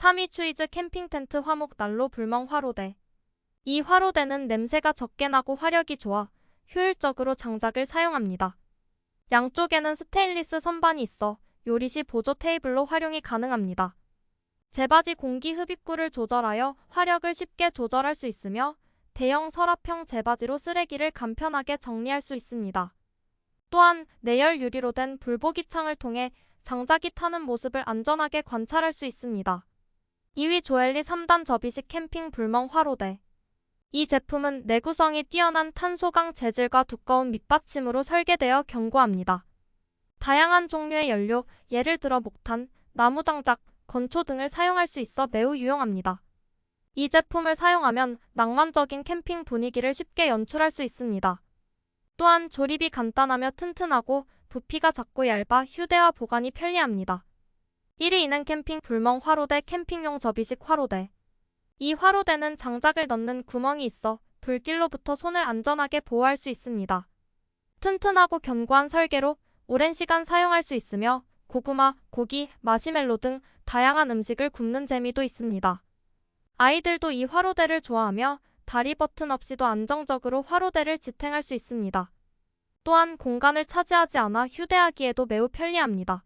3위 추이즈 캠핑 텐트 화목 난로 불멍 화로대. 이 화로대는 냄새가 적게 나고 화력이 좋아 효율적으로 장작을 사용합니다. 양쪽에는 스테인리스 선반이 있어 요리 시 보조 테이블로 활용이 가능합니다. 재바지 공기 흡입구를 조절하여 화력을 쉽게 조절할 수 있으며 대형 서랍형 재바지로 쓰레기를 간편하게 정리할 수 있습니다. 또한 내열 유리로 된 불보기 창을 통해 장작이 타는 모습을 안전하게 관찰할 수 있습니다. 2위 조엘리 3단 접이식 캠핑 불멍 화로대. 이 제품은 내구성이 뛰어난 탄소강 재질과 두꺼운 밑받침으로 설계되어 견고합니다. 다양한 종류의 연료, 예를 들어 목탄, 나무장작, 건초 등을 사용할 수 있어 매우 유용합니다. 이 제품을 사용하면 낭만적인 캠핑 분위기를 쉽게 연출할 수 있습니다. 또한 조립이 간단하며 튼튼하고 부피가 작고 얇아 휴대와 보관이 편리합니다. 1위는 캠핑 불멍 화로대 캠핑용 접이식 화로대. 이 화로대는 장작을 넣는 구멍이 있어 불길로부터 손을 안전하게 보호할 수 있습니다. 튼튼하고 견고한 설계로 오랜 시간 사용할 수 있으며 고구마, 고기, 마시멜로 등 다양한 음식을 굽는 재미도 있습니다. 아이들도 이 화로대를 좋아하며 다리 버튼 없이도 안정적으로 화로대를 지탱할 수 있습니다. 또한 공간을 차지하지 않아 휴대하기에도 매우 편리합니다.